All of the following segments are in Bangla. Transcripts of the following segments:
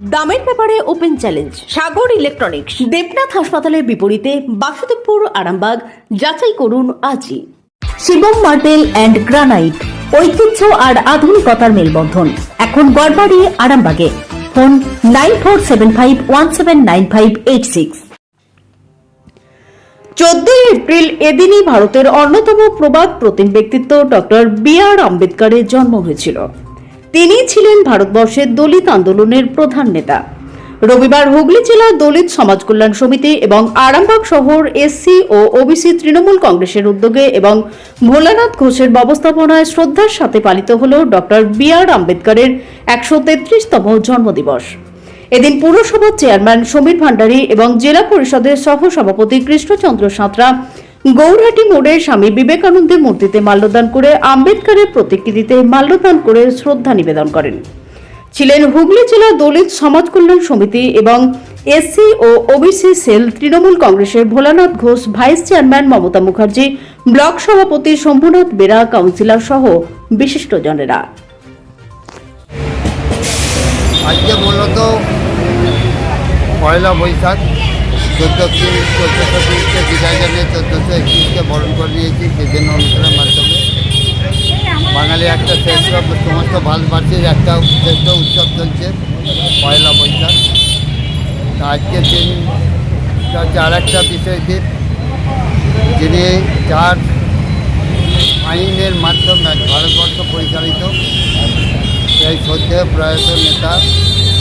দামের ব্যাপারে open challenge Sagar electronics Debnath হাসপাতালের বিপরীতে বাসুদেবপুর, আরামবাগ, যাচাই করুন আজই। শিবম মার্বেল অ্যান্ড গ্রানাইট ঐতিহ্য আর আধুনিকতার মেলবন্ধন। এখন গড়বাড়ি, আরামবাগে। Phone nine four seven five one seven nine five eight six চোদ্দই এপ্রিল এদিনই ভারতের অন্যতম প্রবাদ প্রতিম ব্যক্তিত্ব ডক্টর বি আর আম্বেদকরের জন্ম হয়েছিল। তিনি ছিলেন ভারতবর্ষের দলিত আন্দোলনের প্রধান নেতা। রবিবার হুগলি জেলার দলিত সমাজ কল্যাণ সমিতি এবং আরামবাগ শহর এসসি ও ওবিসি তৃণমূল কংগ্রেসের উদ্যোগে এবং ভোলানাথ ঘোষের ব্যবস্থাপনায় শ্রদ্ধার সাথে পালিত হল ডক্টর বি আর আম্বেদকরের একশো তেত্রিশতম জন্মদিবস। এদিন পুরসভার চেয়ারম্যান সমীর ভান্ডারী এবং জেলা পরিষদের সহ সভাপতি কৃষ্ণচন্দ্র সাঁতরা গৌরহাটি মোড়ে স্বামী বিবেকানন্দের মূর্তিতে মাল্যদান করে আম্বেদকরের প্রতিকৃতিতে মাল্যদান করে শ্রদ্ধা নিবেদন করেন। ছিলেন হুগলি জেলা দলিত সমাজ কল্যাণ সমিতি এবং এসসি ও ওবিসি সেল তৃণমূল কংগ্রেসের Bholanath Ghosh vice chairman Mamata Mukherjee, block সভাপতি শম্ভুনাথ বেরা, কাউন্সিলর সহ বিশিষ্টজনেরা। আজকে মূলত পয়লা বৈশাখ, চোদ্দ তিরিশ চোদ্দোশো বরণ করে নিয়েছি বিভিন্ন অনুষ্ঠানের মাধ্যমে। বাঙালি একটা শ্রেষ্ঠ, সমস্ত ভারতবাসীর একটা শ্রেষ্ঠ উৎসব চলছে, পয়লা বৈশাখ। আজকের দিন আর একটা বিশেষ দিন, যিনি যার আইনের মাধ্যমে ভারতবর্ষ পরিচালিত, সেই শ্রদ্ধেয় প্রয়াত নেতা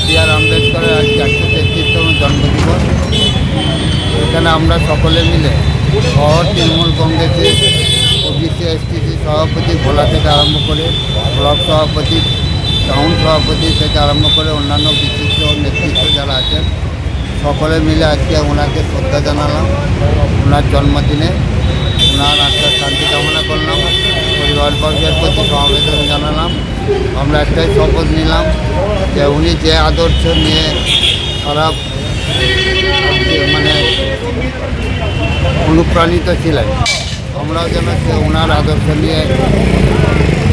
বি আর আম্বেদকরের আজ একশো তেত্রিশতম জন্মদিবস। এখানে আমরা সকলে মিলে শহর, তৃণমূল কংগ্রেসের ওবিসি, এসটিসি সভাপতি ভোলা থেকে আরম্ভ করে ব্লক সভাপতি, টাউন সভাপতি থেকে আরম্ভ করে অন্যান্য বিশিষ্ট নেতৃত্ব যারা আছেন, সকলে মিলে আজকে ওনাকে শ্রদ্ধা জানালাম। ওনার জন্মদিনে ওনার আত্মার শান্তি কামনা করলাম। পরিবারবর্গের প্রতি সমবেদনা জানালাম। আমরা একটাই শপথ নিলাম যে উনি যে আদর্শ নিয়ে সারা মানে অনুপ্রাণিত ছিলেন। আমরাও যেন ওনার আদর্শ নিয়ে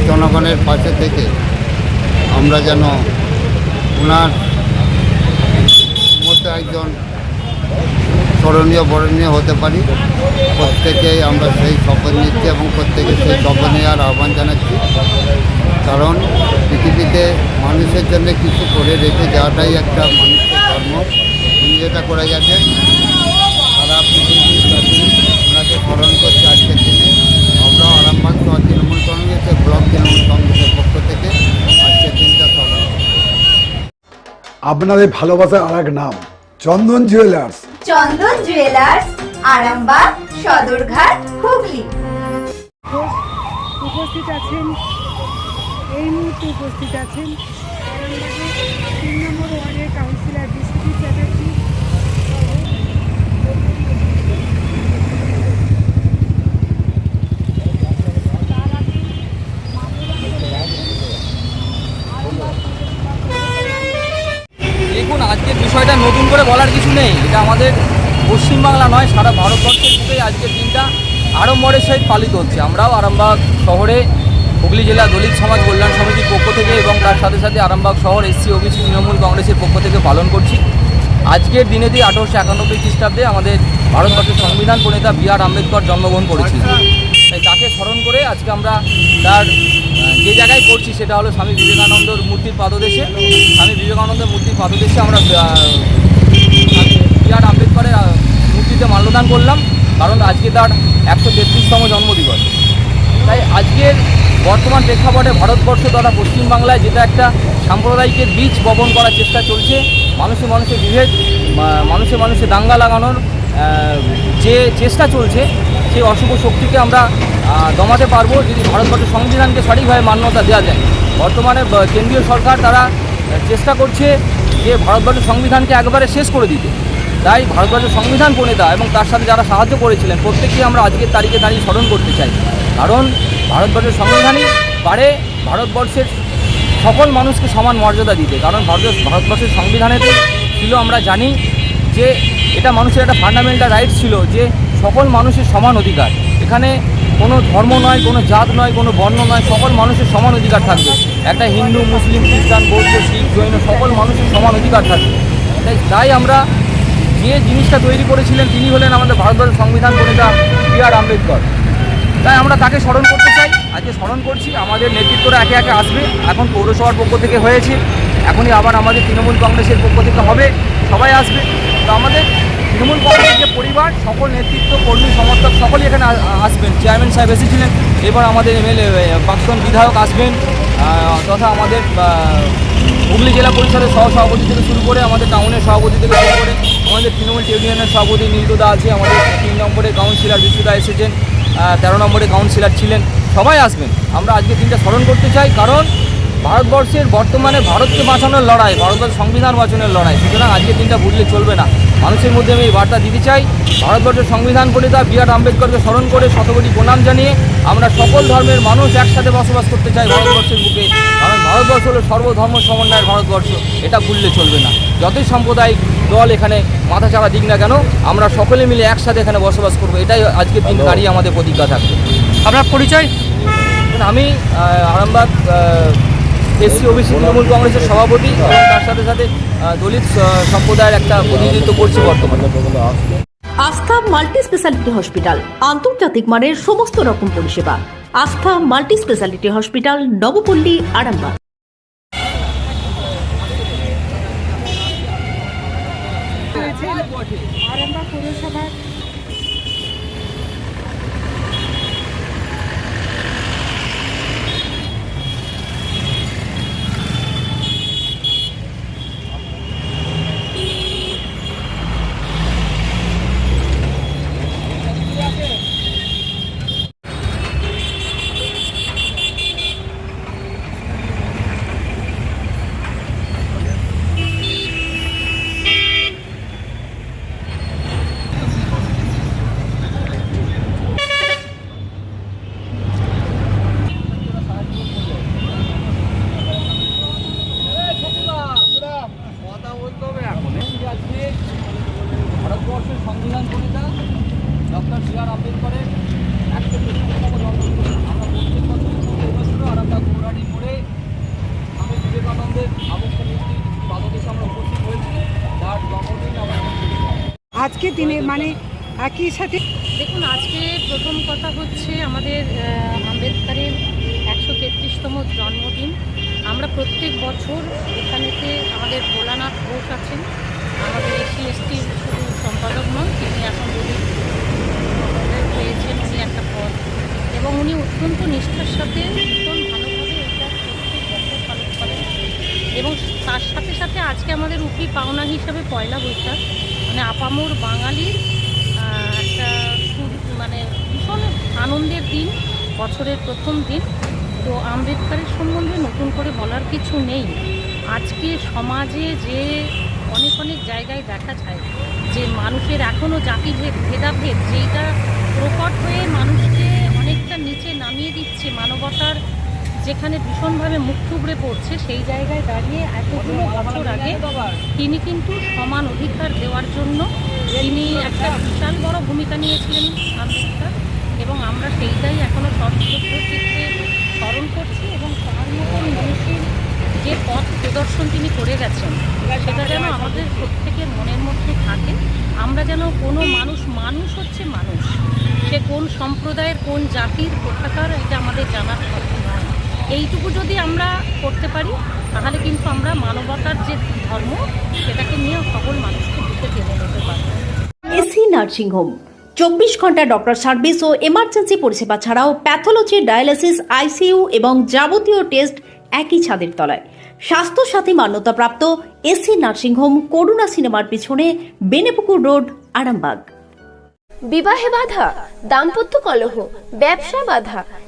জনগণের পাশে থেকে আমরা যেন ওনার মতো একজন স্মরণীয়, বরণীয় হতে পারি। প্রত্যেকেই আমরা সেই শপথ নিচ্ছি এবং প্রত্যেকে সেই শপথ নেওয়ার আহ্বান জানাচ্ছি। কারণ পৃথিবীতে মানুষের জন্য কিছু করে রেখে যাওয়াটাই একটা মানুষের ধর্ম। উনি যেটা করে গেছেন সারা পৃথিবীর ব্যাপী ওনাকে স্মরণ করছে আজকের দিনে। আমরা আরামবাগ শহর তৃণমূল কংগ্রেসের ব্লক তৃণমূল কংগ্রেসের পক্ষ থেকে আজকের দিনটা স্মরণ করছি। আপনাদের ভালোবাসার আর এক নাম চন্দন জুয়েলার্স। চন্দন জুয়েলার্স আরামবাগ সদরঘাট হুগলি। উপস্থিত আছেন এই মুহূর্তে উপস্থিত আছেন আরামবাগের তিন নম্বর ওয়ার্ডের কাউন্সিলর বিশ্বজিৎ চ্যাটার্জি তার আগে দেখুন আজকের বিষয়টা নতুন করে বলার কিছু নেই এটা আমাদের পশ্চিমবাংলা নয়, সারা ভারতবর্ষের বুকেই আজকের দিনটা আড়ম্বরের সহিত পালিত হচ্ছে। আমরাও আরামবাগ শহরে হুগলি জেলা দলিত সমাজ কল্যাণ সমিতির পক্ষ থেকে এবং তার সাথে সাথে আরামবাগ শহর এসসি ওবিসি তৃণমূল কংগ্রেসের পক্ষ থেকে পালন করছি। আজকের দিনে দিয়ে আঠারোশো একানব্বই খ্রিস্টাব্দে আমাদের ভারতবর্ষের সংবিধান প্রণেতা বি আর আম্বেদকর জন্মগ্রহণ করেছিলেন তাই তাকে স্মরণ করে আজকে আমরা তার যে জায়গায় করছি সেটা হলো স্বামী বিবেকানন্দর মূর্তির পাদদেশে। স্বামী বিবেকানন্দের মূর্তির পাদদেশে আমরা আর মূর্তিতে মাল্যদান করলাম, কারণ আজকে তার একশো তেত্রিশতম জন্মদিবস। তাই আজকের বর্তমান প্রেক্ষাপটে ভারতবর্ষ তথা পশ্চিমবাংলায় যেটা একটা সাম্প্রদায়িকের বীজ বপন করার চেষ্টা চলছে, মানুষে মানুষে বিভেদ মানুষে মানুষে দাঙ্গা লাগানোর যে চেষ্টা চলছে, সেই অশুভ শক্তিকে আমরা দমাতে পারব যদি ভারতবর্ষের সংবিধানকে সঠিকভাবে মান্যতা দেওয়া যায়। বর্তমানে কেন্দ্রীয় সরকার তারা চেষ্টা করছে যে ভারতবর্ষের সংবিধানকে একবারে শেষ করে দিতে। তাই ভারতবর্ষের সংবিধান প্রণেতা এবং তার সাথে যারা সাহায্য করেছিলেন প্রত্যেকেই আমরা আজকের তারিখে দাঁড়িয়ে স্মরণ করতে চাই। কারণ ভারতবর্ষের সংবিধানই পারে ভারতবর্ষের সকল মানুষকে সমান মর্যাদা দিতে। কারণ ভারত ভারতবর্ষের সংবিধানেতে ছিল, আমরা জানি যে এটা মানুষের একটা ফান্ডামেন্টাল রাইট ছিল, যে সকল মানুষের সমান অধিকার। এখানে কোনো ধর্ম নয়, কোনো জাত নয়, কোনো বর্ণ নয়, সকল মানুষের সমান অধিকার থাকবে। একটা হিন্দু, মুসলিম, খ্রিস্টান, বৌদ্ধ, শিখ, জৈন, সকল মানুষের সমান অধিকার থাকবে। তাই তাই আমরা যে জিনিসটা তৈরি করেছিলেন তিনি হলেন আমাদের ভারতবর্ষের সংবিধান প্রণেতা বি আর আম্বেদকর। তাই আমরা তাকে স্মরণ করতে চাই। আজকে স্মরণ করছি, আমাদের নেতৃত্বরা একে একে আসবে। এখন পৌরসভার পক্ষ থেকে হয়েছে। এখনই আবার আমাদের তৃণমূল কংগ্রেসের পক্ষ থেকে হবে। সবাই আসবে। তো আমাদের তৃণমূল কংগ্রেসের যে পরিবার, সকল নেতৃত্ব, কর্মী, সমর্থক, সকলেই এখানে আসবেন। চেয়ারম্যান সাহেব এসেছিলেন। এবার আমাদের এমএলএ প্রাক্তন বিধায়ক আসবেন। তথা আমাদের হুগলি জেলা পরিষদের সহ সভাপতি থেকে শুরু করে আমাদের টাউনের সভাপতি থেকে শুরু করে আমাদের তৃণমূল ইউনিয়নের সভাপতি নীলদুদা আছে, আমাদের তিন নম্বরে কাউন্সিলর বিশুদা এসেছেন তেরো নম্বরে কাউন্সিলর ছিলেন, সবাই আসবেন। আমরা আজকে দিনটা স্মরণ করতে চাই, কারণ ভারতবর্ষের বর্তমানে ভারতকে বাঁচানোর লড়াই ভারতবর্ষের সংবিধান বাঁচানোর লড়াই, সুতরাং আজকে দিনটা ভুললে চলবে না। মানুষের মধ্যে আমি এই বার্তা দিতে চাই। ভারতবর্ষের সংবিধান প্রণেতা বি আর আম্বেদকরকে স্মরণ করে শতকোটি প্রণাম জানিয়ে আমরা সকল ধর্মের মানুষ একসাথে বসবাস করতে চাই ভারতবর্ষের বুকে। কারণ ভারতবর্ষ হলো সর্বধর্ম সমন্বয়ের ভারতবর্ষ। এটা ভুললে চলবে না। যতই সাম্প্রদায়িক দল এখানে মাথা চাড়া দিক না কেন আমরা সকলে মিলে একসাথে এখানে বসবাস করব। এটাই আজকের দিন দাঁড়িয়ে আমাদের প্রতিজ্ঞা থাকবে। আপনার পরিচয়? আমি আরামবাগ এসসি ওবিসি তৃণমূল কংগ্রেসের সভাপতি তার সাথে সাথে আহ, দলিত সম্প্রদায়ের একটা প্রতিনিধিত্ব করছি বর্তমানে। আস্থা মাল্টি স্পেশালিটি হসপিটাল আন্তর্জাতিক মানের সমস্ত রকম পরিষেবা। Astha multi speciality hospital Nabapalli Arambagh. Arambagh পৌরসভার ভারতবর্ষের সংবিধান প্রণেতা বি আর আম্বেদকরের একশো পঁচিশতম জন্মদিন আমরা প্রত্যেক বছর প্রত্যেক বছর আরামবাগ গৌরানি মোড়ে স্বামী বিবেকানন্দের আদর্শ নীতি পাদদেশে আমরা উপস্থিত হয়েছি। যার জন্মদিন আমরা আজকে দিনে মানে একই সাথে দেখুন আজকে প্রথম কথা হচ্ছে আমাদের আম্বেদকরের একশো তেত্রিশতম জন্মদিন। আমরা প্রত্যেক বছর এখানেতে আমাদের ভোলানাথ ঘোষ আছেন। আমাদের এসসি এসটি শুধু সম্পাদক নন তিনি এখন পেয়েছেন পদ এবং উনি অত্যন্ত নিষ্ঠার সাথে ভীষণ ভালোভাবে করেন। এবং তার সাথে সাথে আজকে আমাদের উপরি পাওনা হিসাবে পয়লা বৈশাখ মানে আপামোর বাঙালির একটা মানে ভীষণ আনন্দের দিন, বছরের প্রথম দিন। তো আম্বেদকরের সম্বন্ধে নতুন করে বলার কিছু নেই। আজকে সমাজে যে অনেক অনেক জায়গায় দেখা যায় যে মানুষের এখনও জাতিভেদ, ভেদাভেদ যেটা প্রকট হয়ে মানুষকে অনেকটা নিচে নামিয়ে দিচ্ছে মানবতার, যেখানে ভীষণভাবে মুখ ঠুবড়ে পড়ছে, সেই জায়গায় দাঁড়িয়ে এতগুলো বছর আগে তিনি কিন্তু সমান অধিকার দেওয়ার জন্য তিনি একটা বিশাল বড় ভূমিকা নিয়েছিলেন আম্বেদকর এবং আমরা সেইটাই এখনও সশ্রদ্ধ চিত্তে স্মরণ করছি এবং তার মতন মানুষের যে পথ প্রদর্শন তিনি করে গেছেন সেটা যেন আমাদের প্রত্যেকের মনের মধ্যে থাকে আমরা যেন কোনো মানুষ মানুষ হচ্ছে মানুষ সে কোন সম্প্রদায়ের কোন জাতির কোথাকার এটা আমাদের জানার কথা নয় এইটুকু যদি আমরা করতে পারি তাহলে কিন্তু আমরা মানবতার যে ধর্ম সেটাকে নিয়ে সকল মানুষকে টেনে নিতে পারব। AC nursing home. চব্বিশ ঘণ্টা ডক্টর সার্ভিস ও এমার্জেন্সি পরিষেবা ছাড়াও প্যাথোলজি ডায়ালিসিস আইসিইউ এবং যাবতীয় টেস্ট একই ছাদের তলায়। স্বাস্থ্যসাথী মান্যতাপ্রাপ্ত এসি নার্সিং হোম করুণা সিনেমার পিছনে বেনেপুকুর রোড আরামবাগ। বিবাহে বাধা দাম্পত্য কলহ ব্যবসা বাধা